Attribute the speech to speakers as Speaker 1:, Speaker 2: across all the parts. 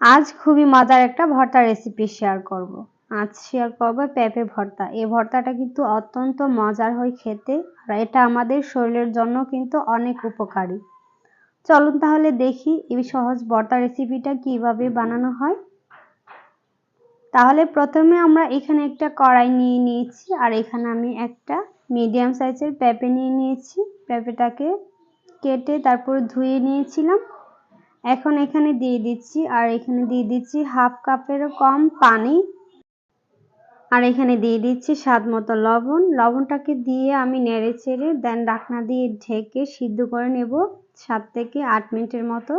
Speaker 1: আজ খুবই মজার একটা ভর্তা রেসিপি শেয়ার করব। আজ শেয়ার করব পেঁপে ভর্তা। এই ভর্তাটা কিন্তু অত্যন্ত মজার হয় খেতে আর এটা আমাদের শরীরের জন্য কিন্তু অনেক উপকারী। চলুন তাহলে দেখি এই সহজ ভর্তা রেসিপিটা কীভাবে বানানো হয়। তাহলে প্রথমে আমরা এখানে একটা কড়াই নিয়ে নিয়েছি আর এখানে আমি একটা মিডিয়াম সাইজের পেঁপে নিয়ে নিয়েছি। পেঁপেটাকে কেটে তারপর ধুয়ে নিয়েছিলাম। এখন এখানে দিয়ে দিচ্ছি, আর এখানে দিয়ে দিচ্ছি হাফ কাপেরও কম পানি। আর এখানে দিয়ে দিচ্ছি স্বাদ মতো লবণ। লবণটাকে দিয়ে আমি নেড়ে চেড়ে দেন ডাকনা দিয়ে ঢেকে সিদ্ধ করে নেব সাত থেকে আট মিনিটের মতো।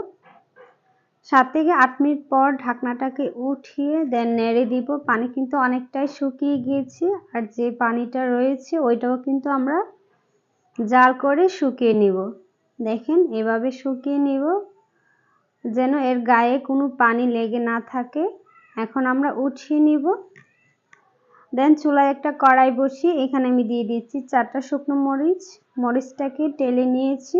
Speaker 1: সাত থেকে আট মিনিট পর ঢাকনাটাকে উঠিয়ে দেন নেড়ে দিব। পানি কিন্তু অনেকটাই শুকিয়ে গিয়েছে, আর যে পানিটা রয়েছে ওইটাও কিন্তু আমরা জাল করে শুকিয়ে নিব। দেখেন এভাবে শুকিয়ে নিব। যেন এর গায়ে কোনো পানি লেগে না থাকে। এখন আমরা উঠিয়ে নিব। দেন চুলায় একটা কড়াই বসিয়ে এখানে আমি দিয়ে দিচ্ছি চারটা শুকনো মরিচ। মরিচটাকে টেলে নিয়েছি।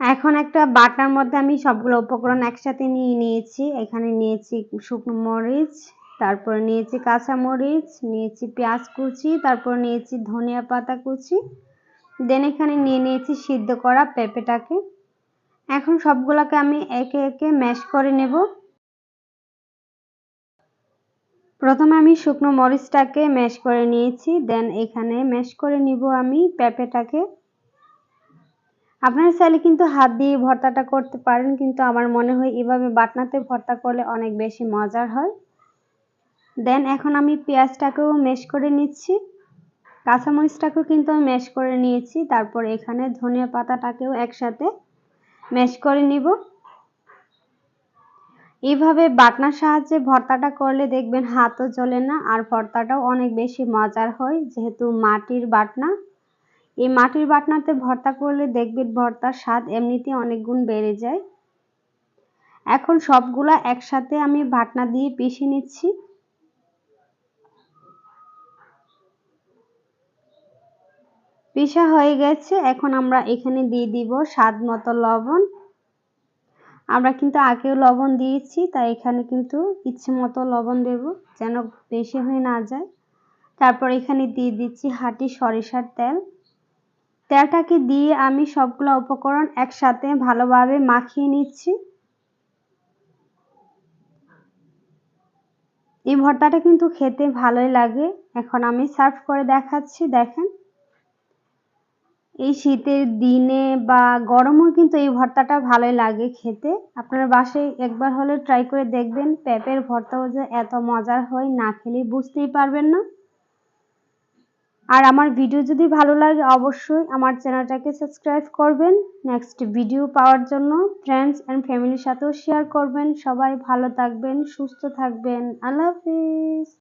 Speaker 1: এখন একটা বাটার মধ্যে আমি সবগুলো উপকরণ একসাথে নিয়ে নিয়েছি। এখানে নিয়েছি শুকনো মরিচ, তারপর নিয়েছি কাঁচা মরিচ, নিয়েছি পেঁয়াজ কুচি, তারপর নিয়েছি ধনিয়া পাতা কুচি। দেন এখানে নিয়ে নিয়েছি সিদ্ধ করা পেঁপেটাকে। এখন সবগুলোকে আমি একে একে ম্যাশ করে নেব। প্রথমে আমি শুকনো মরিচটাকে ম্যাশ করে নিয়েছি, দেন এখানে ম্যাশ করে নিব আমি পেঁপেটাকে। আপনারা চাইলে কিন্তু হাত দিয়ে ভর্তাটা করতে পারেন, কিন্তু আমার মনে হয় এভাবে বাটনাতে ভর্তা করলে অনেক বেশি মজার হয়। দেন এখন আমি পেঁয়াজটাকেও ম্যাশ করে নিচ্ছি। কাঁচামরিচটাকেও কিন্তু আমি ম্যাশ করে নিয়েছি, তারপর এখানে ধনিয়া পাতাটাকেও একসাথে ম্যাশ করে নিব। এইভাবে বাটনার সাহায্যে ভর্তাটা করলে দেখবেন হাতও জ্বলে না আর ভর্তাটাও অনেক বেশি মজার হয়, যেহেতু মাটির বাটনা। এই মাটির বাটনাতে ভর্তা করলে দেখবেন ভর্তার স্বাদ এমনিতে অনেক গুণ বেড়ে যায়। এখন সবগুলা একসাথে আমি বাটনা দিয়ে পিষে নিচ্ছি। পিসা হয়ে গেছে। এখন আমরা এখানে দিয়ে দিব স্বাদ মতো লবণ। আমরা কিন্তু আগেও লবণ দিয়েছি, তাই এখানে কিন্তু ইচ্ছে মতো লবণ দেব যেন বেশি হয়ে না যায়। তারপর এখানে দিয়ে দিচ্ছি হাঁটি সরিষার তেল। তেলটাকে দিয়ে আমি সবগুলো উপকরণ একসাথে ভালোভাবে মাখিয়ে নিচ্ছি। এই ভর্তাটা কিন্তু খেতে ভালোই লাগে। এখন আমি সার্ভ করে দেখাচ্ছি, দেখেন। এই শীতের দিনে বা গরমও কিন্তু এই ভর্তাটা ভালোই লাগে খেতে। আপনার বাসায় একবার হলে ট্রাই করে দেখবেন, পেঁপের ভর্তাও যে এত মজার হয় না খেলে বুঝতেই পারবেন না। আর আমার ভিডিও যদি ভালো লাগে অবশ্যই আমার চ্যানেলটাকে সাবস্ক্রাইব করবেন। নেক্সট ভিডিও পাওয়ার জন্য ফ্রেন্ডস অ্যান্ড ফ্যামিলির সাথেও শেয়ার করবেন। সবাই ভালো থাকবেন, সুস্থ থাকবেন। আল্লাহ হাফিজ।